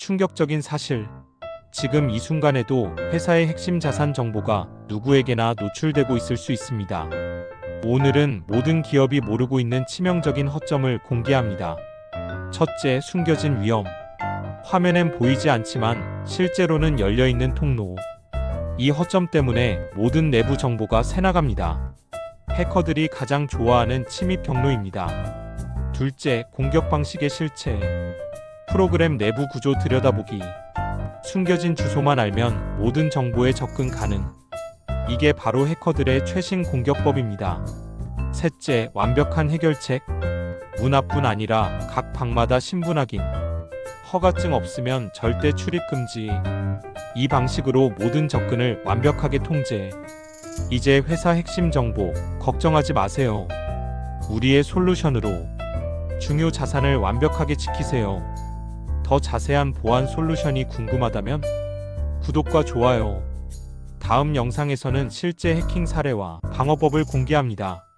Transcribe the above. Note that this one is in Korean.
충격적인 사실. 지금 이 순간에도 회사의 핵심 자산 정보가 누구에게나 노출되고 있을 수 있습니다. 오늘은 모든 기업이 모르고 있는 치명적인 허점을 공개합니다. 첫째, 숨겨진 위험. 화면엔 보이지 않지만 실제로는 열려 있는 통로. 이 허점 때문에 모든 내부 정보가 새나갑니다. 해커들이 가장 좋아하는 침입 경로입니다. 둘째, 공격 방식의 실체. 프로그램 내부 구조 들여다보기. 숨겨진 주소만 알면 모든 정보에 접근 가능. 이게 바로 해커들의 최신 공격법입니다. 셋째, 완벽한 해결책. 문 앞뿐 아니라 각 방마다 신분 확인. 허가증 없으면 절대 출입 금지. 이 방식으로 모든 접근을 완벽하게 통제. 이제 회사 핵심 정보 걱정하지 마세요. 우리의 솔루션으로 중요 자산을 완벽하게 지키세요. 더 자세한 보안 솔루션이 궁금하다면 구독과 좋아요. 다음 영상에서는 실제 해킹 사례와 방어법을 공개합니다.